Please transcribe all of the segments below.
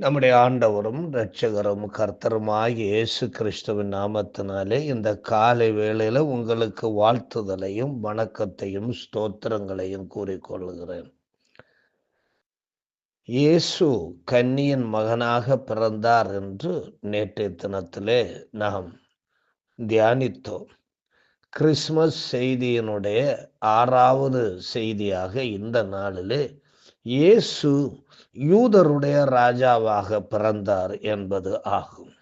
நம்முடைய ஆண்டவரும் இரட்சகரும் கர்த்தருமாகிய இயேசு கிறிஸ்துவின் நாமத்தினாலே இந்த காலை வேளையில் உங்களுக்கு வாழ்த்துதலையும் வணக்கத்தையும் ஸ்தோத்திரங்களையும் கூறிக்கொள்கிறேன் இயேசு கன்னியின் மகனாக பிறந்தார் என்று நேற்றைய தினத்திலே நாம் தியானித்தோம். கிறிஸ்மஸ் செய்தியினுடைய ஆறாவது செய்தியாக இந்த நாளிலே இயேசு யூதருடைய ராஜாவாக பிறந்தார் என்பது ஆகும்.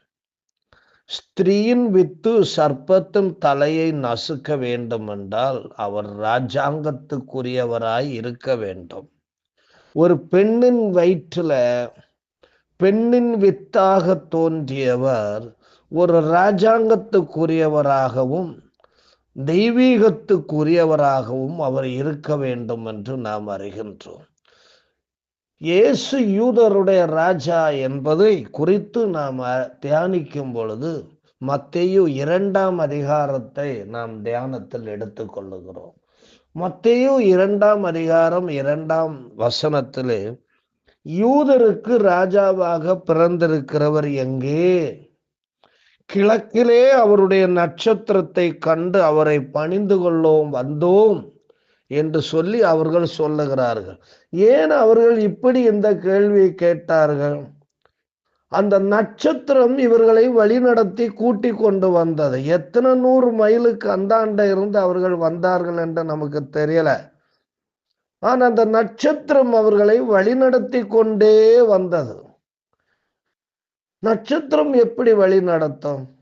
ஸ்திரீயின் வித்து சர்ப்பத்தின் தலையை நசுக்க வேண்டும் என்றால் அவர் ராஜாங்கத்துக்குரியவராய் இருக்க வேண்டும். ஒரு பெண்ணின் வயிற்றுல பெண்ணின் வித்தாக தோன்றியவர் ஒரு ராஜாங்கத்துக்குரியவராகவும் தெய்வீகத்துக்குரியவராகவும் அவர் இருக்க வேண்டும் என்று நாம் அறிகின்றோம். இயேசு யூதருடைய ராஜா என்பதை குறித்து நாம் தியானிக்கும் பொழுது மத்தையு இரண்டாம் அதிகாரத்தை நாம் தியானத்தில் எடுத்துக்கொள்ளுகிறோம் மத்தையு இரண்டாம் அதிகாரம் இரண்டாம் வசனத்திலே யூதருக்கு ராஜாவாக பிறந்திருக்கிறவர் எங்கே? கிழக்கிலே அவருடைய நட்சத்திரத்தை கண்டு அவரை பணிந்து கொள்ளோம் வந்தோம் என்று சொல்லி அவர்கள் சொல்லுகிறார்கள். ஏன் அவர்கள் இப்படி இந்த கேள்வியை கேட்டார்கள்? அந்த நட்சத்திரம் இவர்களை வழிநடத்தி கூட்டி கொண்டு வந்தது. எத்தனை நூறு மைலுக்கு அந்தாண்ட இருந்து அவர்கள் வந்தார்கள் என்று நமக்கு தெரியல. ஆனா அந்த நட்சத்திரம் அவர்களை வழிநடத்தி கொண்டே வந்தது. நட்சத்திரம் எப்படி வழி நடத்தும்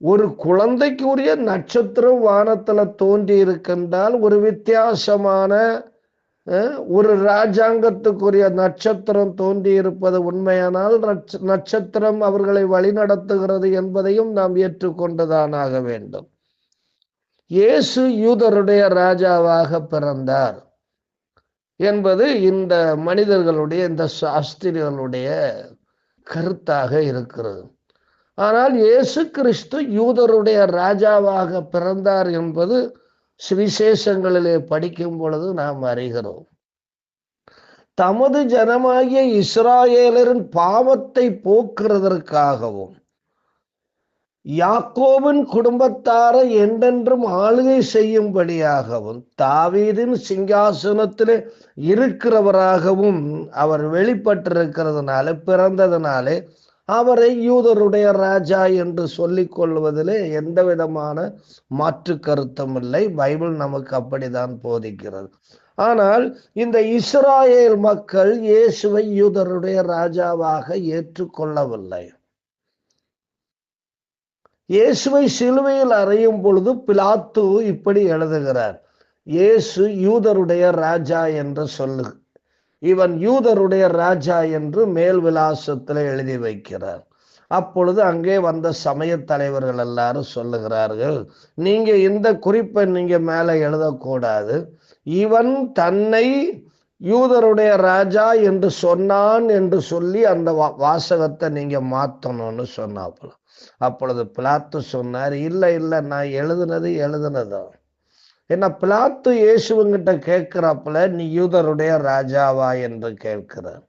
ஒரு குழந்தைக்குரிய நட்சத்திரம் வானத்துல தோன்றி இருக்கின்றால் ஒரு வித்தியாசமான ஒரு ராஜாங்கத்துக்குரிய நட்சத்திரம் தோன்றி இருப்பது உண்மையானால் நட்சத்திரம் அவர்களை வழிநடத்துகிறது என்பதையும் நாம் ஏற்றுக்கொண்டுதான் வேண்டும். இயேசு யூதருடைய ராஜாவாக பிறந்தார் என்பது இந்த மனிதர்களுடைய இந்த சாஸ்திரிகளுடைய கருத்தாக இருக்கிறது. ஆனால் இயேசு கிறிஸ்து யூதருடைய ராஜாவாக பிறந்தார் என்பது சுவிசேஷங்களிலே படிக்கும் பொழுது நாம் அறிகிறோம். தமது ஜனமாகிய இஸ்ராயேலரின் பாவத்தை போக்குறதற்காகவும் யாக்கோவின் குடும்பத்தாரை என்றென்றும் ஆளுகை செய்யும்படியாகவும் தாவீதின் சிங்காசனத்திலே இருக்கிறவராகவும் அவர் வெளிப்பட்டிருக்கிறதுனால பிறந்ததுனாலே அவரை யூதருடைய ராஜா என்று சொல்லிக் கொள்வதிலே எந்த விதமான மாற்று கருத்தும் இல்லை. பைபிள் நமக்கு அப்படிதான் போதிக்கிறது. ஆனால் இந்த இஸ்ராயேல் மக்கள் இயேசுவை யூதருடைய ராஜாவாக ஏற்றுக்கொள்ளவில்லை. இயேசுவை சிலுவையில் அறையும் பொழுது பிலாத்து இப்படி எழுதுகிறார். இயேசு யூதருடைய ராஜா என்று சொல்லு இவன் யூதருடைய ராஜா என்று மேல் விலாசத்தில் எழுதி வைக்கிறார். அப்பொழுது அங்கே வந்த சமய தலைவர்கள் எல்லாரும் சொல்லுகிறார்கள் நீங்க இந்த குறிப்பை நீங்க மேலே எழுதக்கூடாது. இவன் தன்னை யூதருடைய ராஜா என்று சொன்னான் என்று சொல்லி அந்த வாசகத்தை நீங்க மாத்தணும்னு சொன்னாப்புல. அப்பொழுது பிளாத்து சொன்னார் இல்லை இல்லை நான் எழுதுனது எழுதுனதான் என்ன பிளாத்து இயேசுவங்கிட்ட கேட்கிறாப்புல நீ யூதருடைய ராஜாவா? என்று கேட்கிறார்.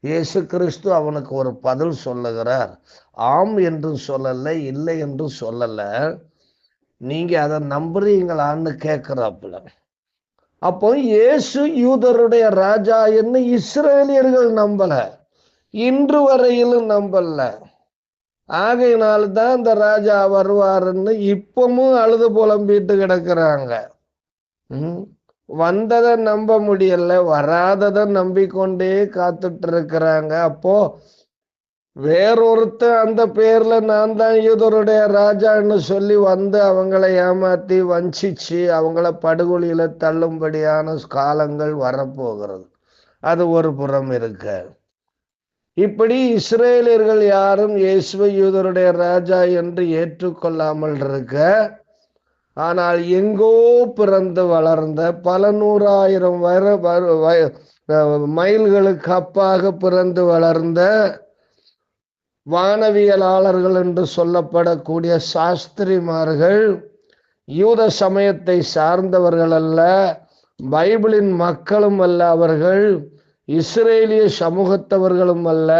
இயேசு கிறிஸ்து அவனுக்கு ஒரு பதில் சொல்லுகிறார். ஆம் என்று சொல்லலை இல்லை என்று சொல்லலை. நீங்க அதை நம்புறீங்களான்னு கேட்கிறாப்புல. அப்போ இயேசு யூதருடைய ராஜா என்று இஸ்ரேலியர்கள் நம்பல. இன்று வரையிலும் நம்பல. ஆகையினால்தான் இந்த ராஜா வருவாருன்னு இப்பவும் அழுது புலம்பிட்டு கிடக்குறாங்க. வந்ததை நம்ப முடியல வராததை நம்பிக்கொண்டே காத்துட்டு இருக்கிறாங்க அப்போ வேறொருத்தர் அந்த பேர்ல நான் தான் யூதருடைய ராஜான்னு சொல்லி வந்து அவங்கள ஏமாத்தி வஞ்சிச்சு அவங்கள படுகொலியில தள்ளும்படியான காலங்கள் வரப்போகிறது. அது ஒரு புறம் இருக்க. இப்படி இஸ்ரேலியர்கள் யாரும் இயேசுவ யூதருடைய ராஜா என்று ஏற்றுக்கொள்ளாமல் இருக்க ஆனால் எங்கோ பிறந்து வளர்ந்த பல நூறாயிரம் வர மைல்களுக்கு அப்பாக பிறந்து வளர்ந்த வானவியலாளர்கள் என்று சொல்லப்படக்கூடிய சாஸ்திரிமார்கள் யூத சமயத்தை சார்ந்தவர்கள் அல்ல பைபிளின் மக்களும் அல்ல அவர்கள் இஸ்ரேலிய சமூகத்தவர்களும் அல்ல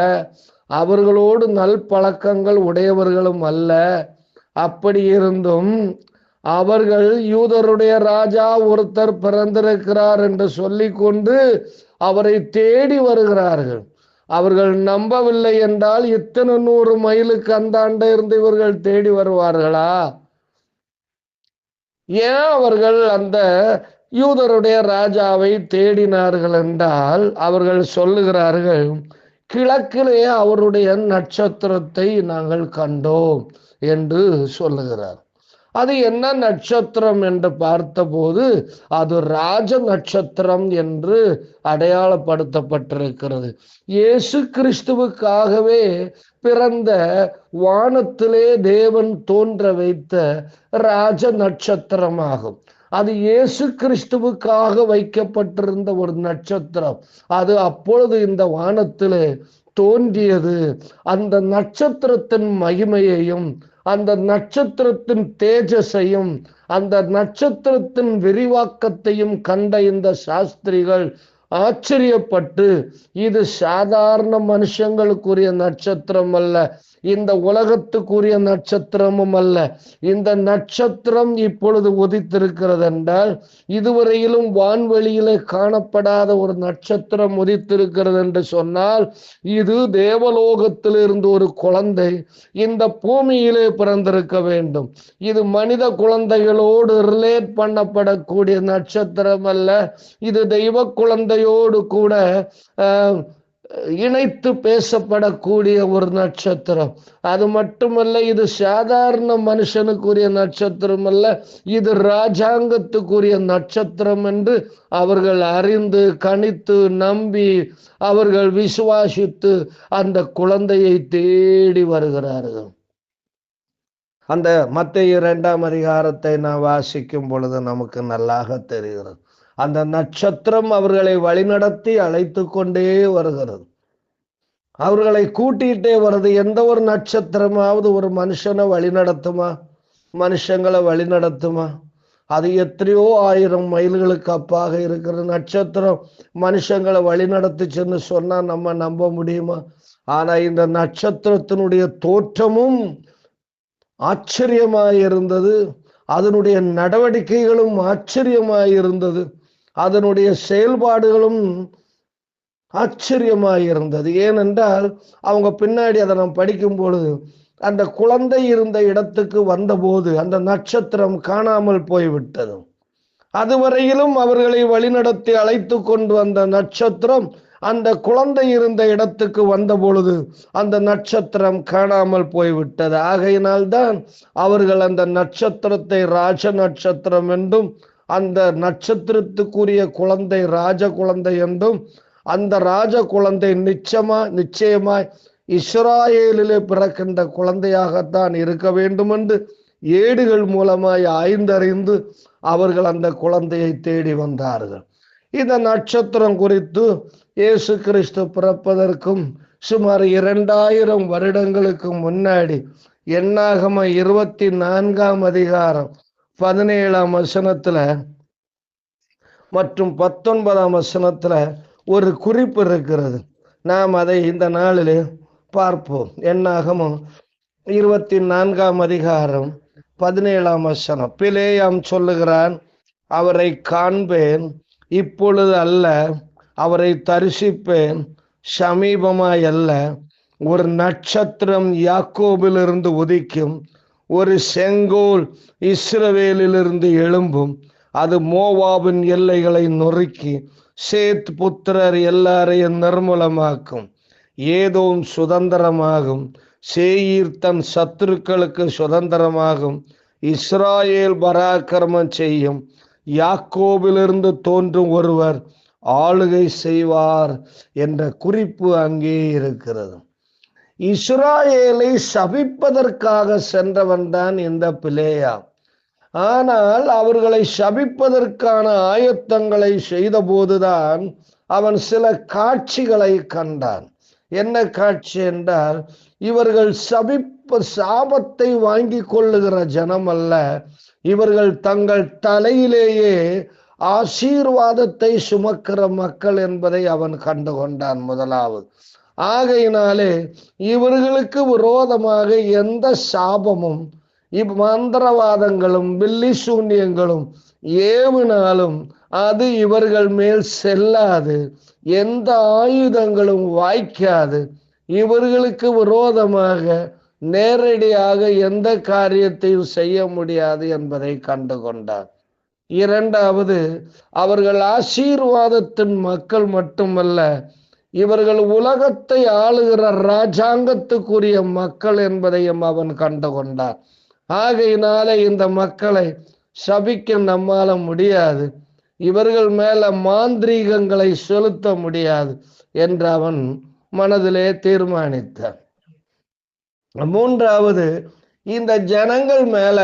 அவர்களோடு நல் பழக்கங்கள் உடையவர்களும் அல்ல. அப்படி இருந்தும் அவர்கள் யூதருடைய ராஜா ஒருத்தர் பிறந்திருக்கிறார் என்று சொல்லிக்கொண்டு அவரை தேடி வருகிறார்கள். அவர்கள் நம்பவில்லை என்றால் இத்தனை நூறு மைலுக்கு அந்தாண்ட இருந்து இவர்கள் தேடி வருவார்களா? ஏன் அவர்கள் அந்த யூதருடைய ராஜாவை தேடினார்கள் என்றால் அவர்கள் சொல்லுகிறார்கள் கிழக்கிலே அவருடைய நட்சத்திரத்தை நாங்கள் கண்டோம் என்று சொல்லுகிறார். அது என்ன நட்சத்திரம் என்று பார்த்தபோது அது ராஜ நட்சத்திரம் என்று அடையாளப்படுத்தப்பட்டிருக்கிறது. இயேசு கிறிஸ்துவுக்காகவே பிறந்த வானத்திலே தேவன் தோன்ற வைத்த ராஜ நட்சத்திரமாகும். அது இயேசு கிறிஸ்துவுக்காக வைக்கப்பட்டிருந்த ஒரு நட்சத்திரம். அது அப்பொழுது இந்த வானத்திலே தோன்றியது. அந்த நட்சத்திரத்தின் மகிமையையும் அந்த நட்சத்திரத்தின் தேஜஸையும் அந்த நட்சத்திரத்தின் விரிவாக்கத்தையும் கண்ட இந்த சாஸ்திரிகள் ஆச்சரியப்பட்டு இது சாதாரண மனுஷங்களுக்குரிய நட்சத்திரம் அல்ல. இந்த உலகத்துக்குரிய நட்சத்திரமும் அல்ல. இந்த நட்சத்திரம் இப்பொழுது உதித்திருக்கிறது என்றால் இதுவரையிலும் வான்வெளியிலே காணப்படாத ஒரு நட்சத்திரம் உதித்திருக்கிறது என்று சொன்னால் இது தேவலோகத்திலிருந்து ஒரு குழந்தை இந்த பூமியிலே பிறந்திருக்க வேண்டும். இது மனித குழந்தைகளோடு ரிலேட் பண்ணப்படக்கூடிய நட்சத்திரம் அல்ல. இது தெய்வ குழந்தையோடு கூட ஆஹ், இணைத்து பேசப்படக்கூடிய ஒரு நட்சத்திரம். அது மட்டுமல்ல இது சாதாரண மனுஷனுக்குரிய நட்சத்திரம் அல்ல இது ராஜாங்கத்துக்குரிய நட்சத்திரம் என்று அவர்கள் அறிந்து கணித்து நம்பி அவர்கள் விசுவாசித்து அந்த குழந்தையை தேடி வருகிறார்கள். அந்த மத்திய இரண்டாம் அதிகாரத்தை நான் வாசிக்கும் பொழுது நமக்கு நல்லாக தெரிகிறது. அந்த நட்சத்திரம் அவர்களை வழிநடத்தி அழைத்து கொண்டே வருகிறது. அவர்களை கூட்டிகிட்டே வருது. எந்த ஒரு நட்சத்திரமாவது ஒரு மனுஷனை வழிநடத்துமா? மனுஷங்களை வழிநடத்துமா? அது எத்தனையோ ஆயிரம் மைல்களுக்கு அப்பாக இருக்கிற நட்சத்திரம் மனுஷங்களை வழிநடத்துச்சுன்னு சொன்னா நம்ம நம்ப முடியுமா? ஆனா இந்த நட்சத்திரத்தினுடைய தோற்றமும் ஆச்சரியமாய் இருந்தது அதனுடைய நடவடிக்கைகளும் ஆச்சரியமாய் இருந்தது அதனுடைய செயல்பாடுகளும் ஆச்சரியமாக இருந்தது ஏனென்றால் அவங்க பின்னாடி அதை நாம் படிக்கும் பொழுது அந்த குழந்தை இருந்த இடத்துக்கு வந்தபோது அந்த நட்சத்திரம் காணாமல் போய்விட்டது. அதுவரையிலும் அவர்களை வழிநடத்தி அழைத்து கொண்டு வந்த நட்சத்திரம் அந்த குழந்தை இருந்த இடத்துக்கு வந்த பொழுது அந்த நட்சத்திரம் காணாமல் போய்விட்டது. ஆகையினால்தான் அவர்கள் அந்த நட்சத்திரத்தை ராஜ நட்சத்திரம் என்றும் அந்த நட்சத்திரத்துக்குரிய குழந்தை ராஜ குழந்தை என்றும் அந்த ராஜ குழந்தை நிச்சயமா நிச்சயமாய் இஸ்ராயேலிலே பிறக்கின்ற குழந்தையாகத்தான் இருக்க வேண்டும் என்று ஏடுகள் மூலமாய் ஆய்ந்தறிந்து அவர்கள் அந்த குழந்தையை தேடி வந்தார்கள். இந்த நட்சத்திரம் குறித்து இயேசு கிறிஸ்து பிறப்பதற்கும் சுமார் இரண்டாயிரம் வருடங்களுக்கு முன்னாடி எண்ணாகம இருபத்தி நான்காம் அதிகாரம் பதினேழாம் வசனத்துல மற்றும் பத்தொன்பதாம் வசனத்துல ஒரு குறிப்பு இருக்கிறது. நாம் அதை இந்த நாளில் பார்ப்போம். என்னாகமும் இருபத்தி நான்காம் அதிகாரம் பதினேழாம் வசனம். பிலேயாம் சொல்லுகிறான் அவரை காண்பேன் இப்பொழுது அல்ல அவரை தரிசிப்பேன் சமீபமாய் அல்ல. ஒரு நட்சத்திரம் யாக்கோபிலிருந்து உதிக்கும் ஒரு செங்கோல் இஸ்ரவேலிலிருந்து எழும்பும். அது மோவாபின் எல்லைகளை நொறுக்கி சேத் புத்திரர் எல்லாரையும் நிர்மூலமாக்கும். ஏதோம் சுதந்திரமாகும். சேயீர் தன் சத்துருக்களுக்கு சுதந்திரமாகும். இஸ்ராயேல் பராக்கிரமம் செய்யும். யாக்கோவிலிருந்து தோன்றும் ஒருவர் ஆளுகை செய்வார் என்ற குறிப்பு அங்கே இருக்கிறது. இஸ்ராயேலை சபிப்பதற்காக சென்றவன் தான் இந்த பிளேயா ஆனால் அவர்களை சபிப்பதற்கான ஆயத்தங்களை செய்தபோதுதான் அவன் சில காட்சிகளை கண்டான். என்ன காட்சி என்றால் இவர்கள் சபிப்ப சாபத்தை வாங்கி கொள்ளுகிற ஜனம் அல்ல. இவர்கள் தங்கள் தலையிலேயே ஆசீர்வாதத்தை சுமக்கிற மக்கள் என்பதை அவன் கண்டுகொண்டான் முதலாவது. ஆகையினாலே இவர்களுக்கு விரோதமாக எந்த சாபமும் இப் மந்திரவாதங்களும் பில்லி சூன்யங்களும் ஏவினாலும் அது இவர்கள் மேல் செல்லாது. எந்த ஆயுதங்களும் வாய்க்காது. இவர்களுக்கு விரோதமாக நேரடியாக எந்த காரியத்தையும் செய்ய முடியாது என்பதை கண்டு கொண்டார் இரண்டாவது அவர்கள் ஆசீர்வாதத்தின் மக்கள் மட்டுமல்ல இவர்கள் உலகத்தை ஆளுகிற ராஜாங்கத்துக்குரிய மக்கள் என்பதையும் அவன் கண்டு கொண்டார் ஆகையினால இந்த மக்களை சபிக்க நம்மால முடியாது. இவர்கள் மேல மாந்திரீகங்களை செலுத்த முடியாது என்று அவன் மனதிலே தீர்மானித்தான். மூன்றாவது இந்த ஜனங்கள் மேல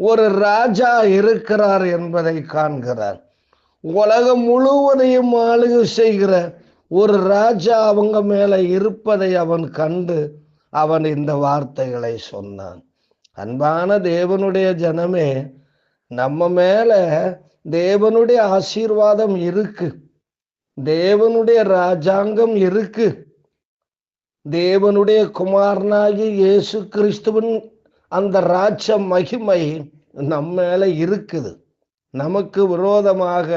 ஒரு ராஜா இருக்கிறார் என்பதை காண்கிறார். உலகம் முழுவதையும் ஆளுகை செய்கிற ஒரு ராஜா அவங்க மேல இருப்பதை அவன் கண்டு அவன் இந்த வார்த்தைகளை சொன்னான். அன்பான தேவனுடைய ஜனமே நம்ம மேல தேவனுடைய ஆசீர்வாதம் இருக்கு. தேவனுடைய ராஜாங்கம் இருக்கு. தேவனுடைய குமாரனாகி இயேசு கிறிஸ்துவின் அந்த ராஜ மகிமை நம்ம மேல இருக்குது. நமக்கு விரோதமாக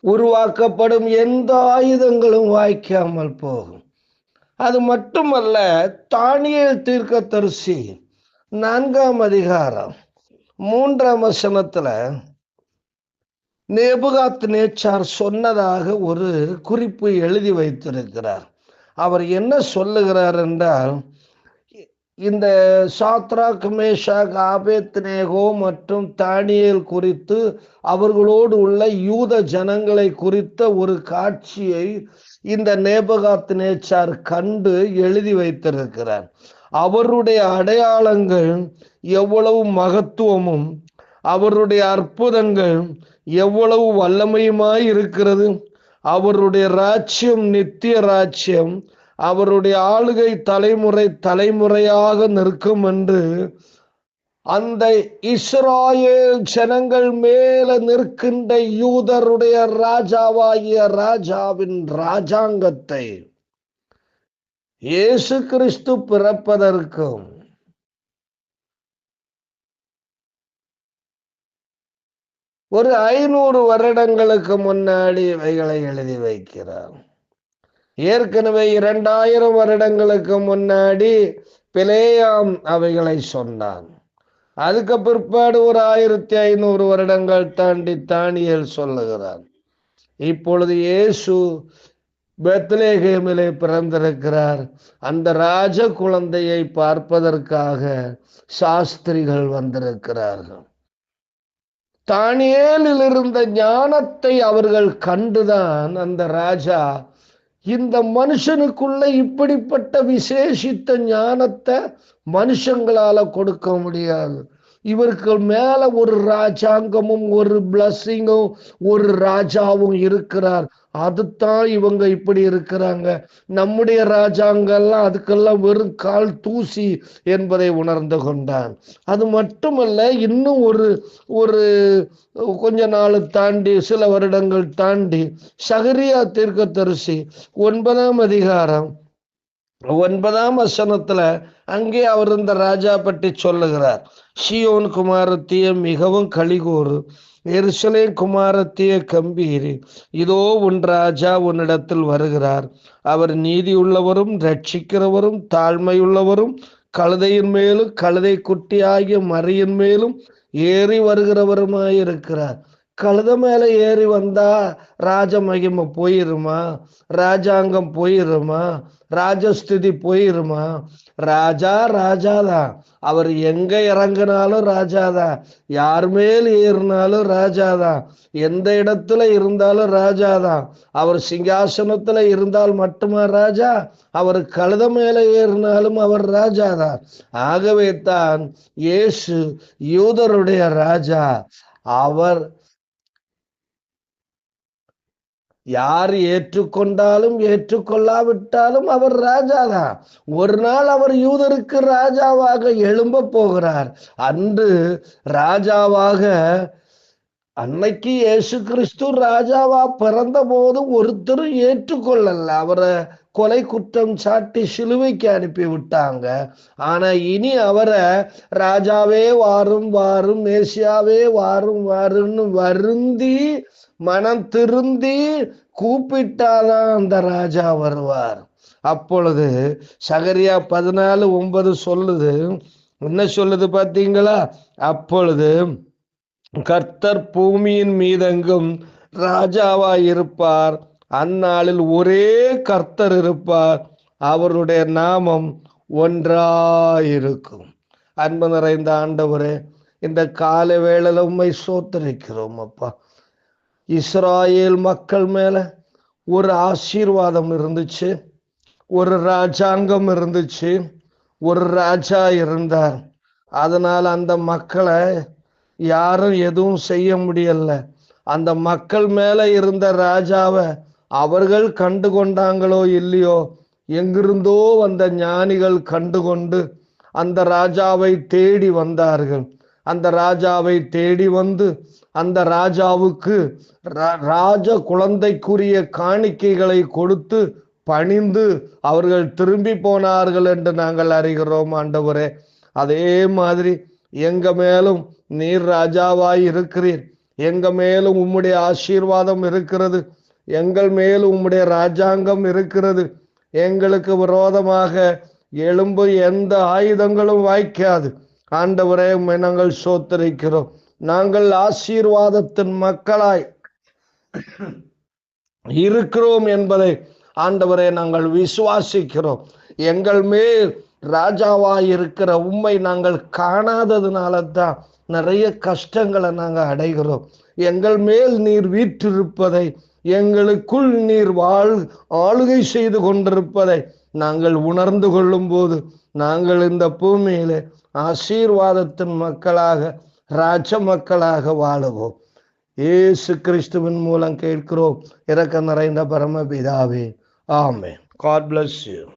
உருவாக்கப்படும் எந்த ஆயுதங்களும் வாய்க்காமல் போகும். அது மட்டுமல்ல தானியல் தீர்க்க தரிசி நான்காம் அதிகாரம் மூன்றாம் வசனத்துல நேபுகாத் நேச்சார் சொன்னதாக ஒரு குறிப்பு எழுதி வைத்திருக்கிறார். அவர் என்ன சொல்லுகிறார் என்றால் இந்த சாத்ராக் மேஷாக் ஆபேத்னேகோ மற்றும் தானியல் குறித்து அவர்களோடு உள்ள யூத ஜனங்களை குறித்த ஒரு காட்சியை இந்த நேபகாத் நேச்சார் கண்டு எழுதி வைத்திருக்கிறார். அவருடைய அடையாளங்கள் எவ்வளவு மகத்துவமும் அவருடைய அற்புதங்கள் எவ்வளவு வல்லமையுமாய் இருக்கிறது அவருடைய ராஜ்யம் நித்திய ராஜ்யம் அவருடைய ஆளுகை தலைமுறை தலைமுறையாக நிற்கும் என்று அந்த இஸ்ராயேல் ஜனங்கள் மேல நிற்கின்ற யூதருடைய ராஜாவாகிய ராஜாவின் ராஜாங்கத்தை இயேசு கிறிஸ்து பிறப்பதற்கும் ஒரு ஐநூறு வருடங்களுக்கு முன்னாடி இவைகளை எழுதி வைக்கிறார். ஏற்கனவே இரண்டாயிரம் வருடங்களுக்கு முன்னாடி பிளேயாம் அவைகளை சொன்னான். அதுக்கு பிற்பாடு ஒரு ஆயிரத்தி ஐநூறு வருடங்கள் தாண்டி தானியல் சொல்லுகிறார் இப்பொழுது இயேசு பெத்லேகேமிலே பிறந்திருக்கிறார். அந்த ராஜ குழந்தையை பார்ப்பதற்காக சாஸ்திரிகள் வந்திருக்கிறார்கள். தானியேலில் இருந்த ஞானத்தை அவர்கள் கண்டுதான் அந்த ராஜா இந்த மனுஷனுக்குள்ள இப்படிப்பட்ட விசேஷித்த ஞானத்தை மனுஷங்களால கொடுக்க முடியாது. இவருக்கு மேல ஒரு ராஜாங்கமும் ஒரு பிளஸ்ஸிங்கும் ஒரு ராஜாவும் இருக்கிறார். அதுதான் இவங்க இப்படி இருக்கிறாங்க. நம்முடைய ராஜாங்கெல்லாம் அதுக்கெல்லாம் வெறும் கால் தூசி என்பதை உணர்ந்து கொண்டான் அது மட்டுமல்ல இன்னும் ஒரு ஒரு கொஞ்ச நாள் தாண்டி சில வருடங்கள் தாண்டி சகரியா தீர்க்க தரிசி ஒன்பதாம் அதிகாரம் ஒன்பதாம் வசனத்துல அங்கே அவர் இந்த ராஜா பற்றி சொல்லுகிறார். ஷியோன் குமாரத்திய மிகவும் கலிகூறு எருசலே குமாரத்திய கம்பீரி இதோ உன் ராஜா உன்னிடத்தில் வருகிறார். அவர் நீதியுள்ளவரும் ரட்சிக்கிறவரும் தாழ்மையுள்ளவரும் கழுதையின் மேலும் கழுதை குட்டியாகிய மறியின் மேலும் ஏறி வருகிறவருமாயிருக்கிறார். கழுத மேல ஏறி வந்தா ராஜ மகிமை போயிருமா? ராஜாங்கம் போயிருமா? ராஜஸ்துதி போயிருமா? ராஜா ராஜாதான். அவர் எங்க இறங்கினாலும் ராஜாதான். யார் மேல் ஏறினாலும் ராஜாதான். எந்த இடத்துல இருந்தாலும் ராஜாதான். அவர் சிங்காசனத்துல இருந்தால் மட்டுமா ராஜா? அவர் கழுத மேல ஏறினாலும் அவர் ராஜாதான். ஆகவே தான் இயேசு யூதருடைய ராஜா. அவர் யார் ஏற்றுக்கொண்டாலும் ஏற்றுக்கொள்ளாவிட்டாலும் அவர் ராஜாதான். ஒரு நாள் அவர் யூதருக்கு ராஜாவாக எழும்ப போகிறார். அன்று ராஜாவாக அன்னைக்கு இயேசு கிறிஸ்து ராஜாவா பிறந்த போது ஒருத்தரும் ஏற்றுக்கொள்ளல. அவரை கொலை குற்றம் சாட்டி சிலுவைக்கு அனுப்பி விட்டாங்க. ஆனா இனி அவரை ராஜாவே வாரும் வாரும் மேசியாவே வாரும் வாருன்னு வருந்தி மனம் திருந்தி கூப்பிட்டாதான் அந்த ராஜா வருவார். அப்பொழுது சகரியா பதினாலு ஒன்பது சொல்லுது. என்ன சொல்லுது பாத்தீங்களா அப்பொழுது கர்த்தர் பூமியின் மீதெங்கும் ராஜாவாய் இருப்பார் அந்நாளில் ஒரே கர்த்தர் இருப்பார். அவருடைய நாமம் ஒன்றாயிருக்கும். அன்பு நிறைந்த ஆண்டவரே இந்த கால வேளையில் உண்மை சோத்தரிக்கிறோம் அப்பா. இஸ்ராயேல் மக்கள் மேல ஒரு ஆசீர்வாதம் இருந்துச்சு. ஒரு ராஜாங்கம் இருந்துச்சு. ஒரு ராஜா இருந்தார். அதனால் அந்த மக்களை யாரும் எதுவும் செய்ய முடியல. அந்த மக்கள் மேல இருந்த ராஜாவை அவர்கள் கண்டு கொண்டாங்களோ இல்லையோ எங்கிருந்தோ வந்த ஞானிகள் கண்டுகொண்டு அந்த ராஜாவை தேடி வந்தார்கள். அந்த ராஜாவை தேடி வந்து அந்த ராஜாவுக்கு ராஜ குழந்தைக்குரிய காணிக்கைகளை கொடுத்து பணிந்து அவர்கள் திரும்பி போனார்கள் என்று நாங்கள் அறிகிறோம் ஆண்டவரே. அதே மாதிரி எங்க மேலும் நீர் ராஜாவாய் இருக்கிறீர். எங்க மேலும் உம்முடைய ஆசீர்வாதம் இருக்கிறது. எங்கள் மேலும் உம்முடைய ராஜாங்கம் இருக்கிறது. எங்களுக்கு விரோதமாக எலும்பு எந்த ஆயுதங்களும் வாய்க்காது. ஆண்டவரே நாங்கள் சோத்தரிக்கிறோம். நாங்கள் ஆசீர்வாதத்தின் மக்களாய் இருக்கிறோம் என்பதை ஆண்டவரே நாங்கள் விசுவாசிக்கிறோம். எங்கள் மேல் ராஜாவா இருக்கிற உண்மை நாங்கள் காணாததுனால தான் நிறைய கஷ்டங்களை நாங்கள் அடைகிறோம். எங்கள் மேல் நீர் வீற்றிருப்பதை எங்களுக்குள் நீர் வாழ் ஆளுகை செய்து கொண்டிருப்பதை நாங்கள் உணர்ந்து கொள்ளும் போது நாங்கள் இந்த பூமியில ஆசீர்வாதத்தின் மக்களாக ராஜ மக்களாக வாழுவோம். ஏசு கிறிஸ்துவின் மூலம் கேட்கிறோம் இறக்க நிறைந்த பரமபிதாவே. ஆமே காட் பிளஸ் யூ